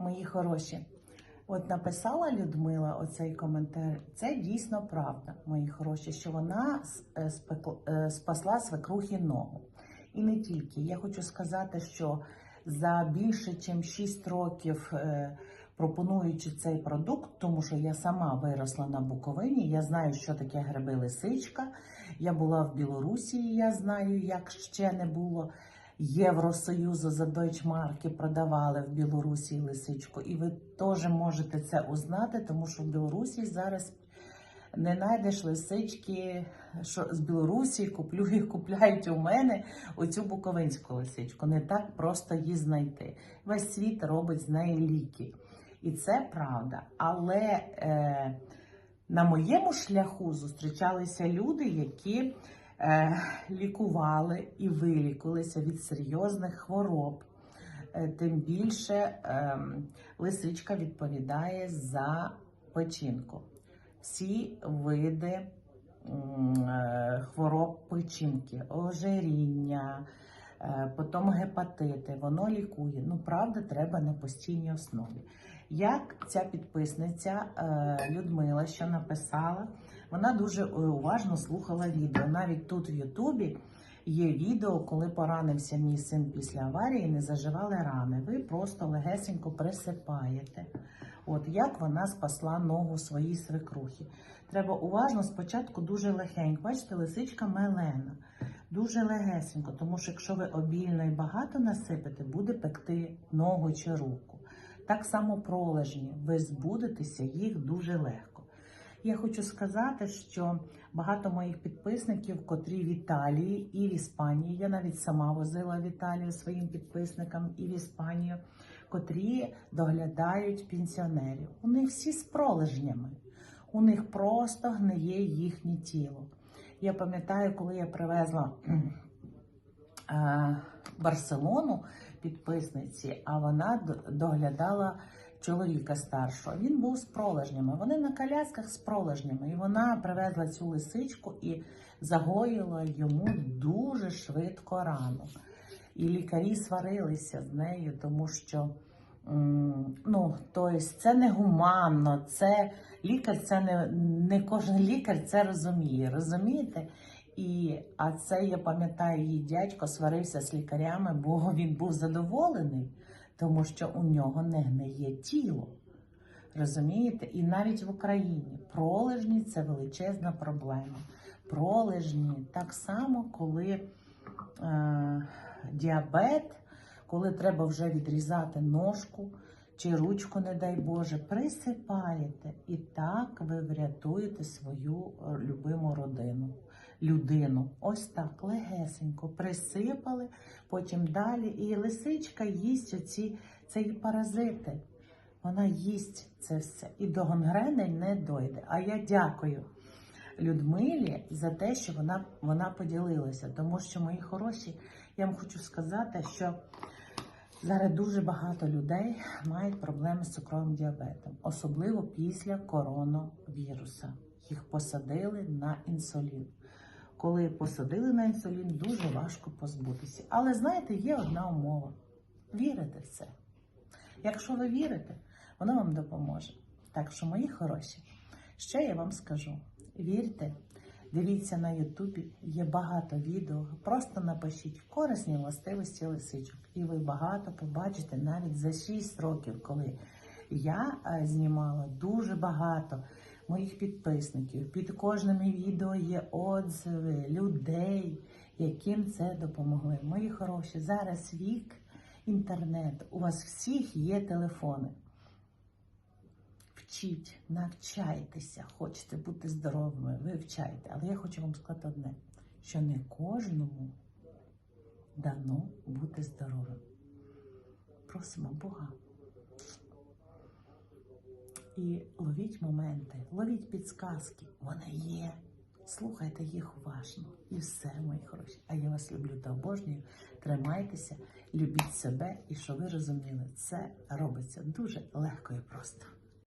мої хороші. От написала Людмила оцей коментар. Це дійсно правда, мої хороші, що вона е, е, спасла свекрухі ногу. І не тільки. Я хочу сказати, що за більше ніж 6 років е, пропонуючи цей продукт, тому що я сама виросла на Буковині, я знаю, що таке гриби лисичка. Я була в Білорусі, я знаю, як ще не було. Євросоюзу за Дойчмарки продавали в Білорусі лисичку, і ви теж можете це узнати, тому що в Білорусі зараз не знайдеш лисички, що з Білорусі куплю і купляють у мене оцю буковинську лисичку. Не так просто її знайти. Весь світ робить з неї ліки. І це правда. Але е, на моєму шляху зустрічалися люди, які лікували і вилікувалися від серйозних хвороб. Е, Тим більше е, лисичка відповідає за печінку. Всі види е, хвороб печінки, ожиріння, е, потім гепатити, воно лікує. Ну, правда, треба на постійній основі. Як ця підписниця е, Людмила, що написала, вона дуже е, уважно слухала відео. Навіть тут в Ютубі є відео, коли поранився мій син після аварії, не заживали рани. Ви просто легесенько присипаєте. От як вона спасла ногу своїй свекрухі. Треба уважно спочатку дуже легенько. Бачите, лисичка мелена, дуже легесенько, тому що якщо ви обільно і багато насипете, буде пекти ногу чи руку. Так само пролежні, ви збудетеся їх дуже легко. Я хочу сказати, що багато моїх підписників, котрі в Італії і в Іспанії, я навіть сама возила в Італію своїм підписникам і в Іспанію, котрі доглядають пенсіонерів. У них всі з пролежнями, у них просто гниє їхнє тіло. Я пам'ятаю, коли я привезла е, Барселону підписниці, а вона доглядала чоловіка старшого. Він був з пролежнями. Вони на колясках з пролежнями. І вона привезла цю лисичку і загоїла йому дуже швидко рану. І лікарі сварилися з нею, тому що ну, тобто це не гуманно, це лікар, це не, не кожен лікар це розуміє. Розумієте? І, а це я пам'ятаю, її дядько сварився з лікарями, бо він був задоволений, тому що у нього не гниє тіло. Розумієте? І навіть в Україні пролежні це величезна проблема. Пролежні так само, коли е, діабет, коли треба вже відрізати ножку чи ручку, не дай Боже, присипаєте, і так ви врятуєте свою е, любиму родину. Людину, ось так легесенько присипали, потім далі. І лисичка їсть оці ці паразити. Вона їсть це все і до гонгрени не дойде. А я дякую Людмилі за те, що вона, вона поділилася. Тому що, мої хороші, я вам хочу сказати, що зараз дуже багато людей мають проблеми з цукровим діабетом, особливо після коронавіруса. Їх посадили на інсулін. Коли посадили на інсулін, дуже важко позбутися. Але знаєте, є одна умова: вірите в це. Якщо ви вірите, воно вам допоможе. Так що, мої хороші, ще я вам скажу: вірте, дивіться на Ютубі, є багато відео. Просто напишіть корисні властивості лисичок, і ви багато побачите навіть за 6 років, коли я е, знімала дуже багато моїх підписників. Під кожним відео є отзиви людей, яким це допомогли. Мої хороші, зараз вік інтернет. У вас всіх є телефони. Вчіть, навчайтеся, хочете бути здоровими, вивчайте. Але я хочу вам сказати одне: що не кожному дано бути здоровим. Просимо Бога. І ловіть моменти, ловіть підсказки. Вони є. Слухайте їх уважно. І все, мої хороші. А я вас люблю та обожнюю. Тримайтеся, любіть себе і що ви розуміли, це робиться дуже легко і просто.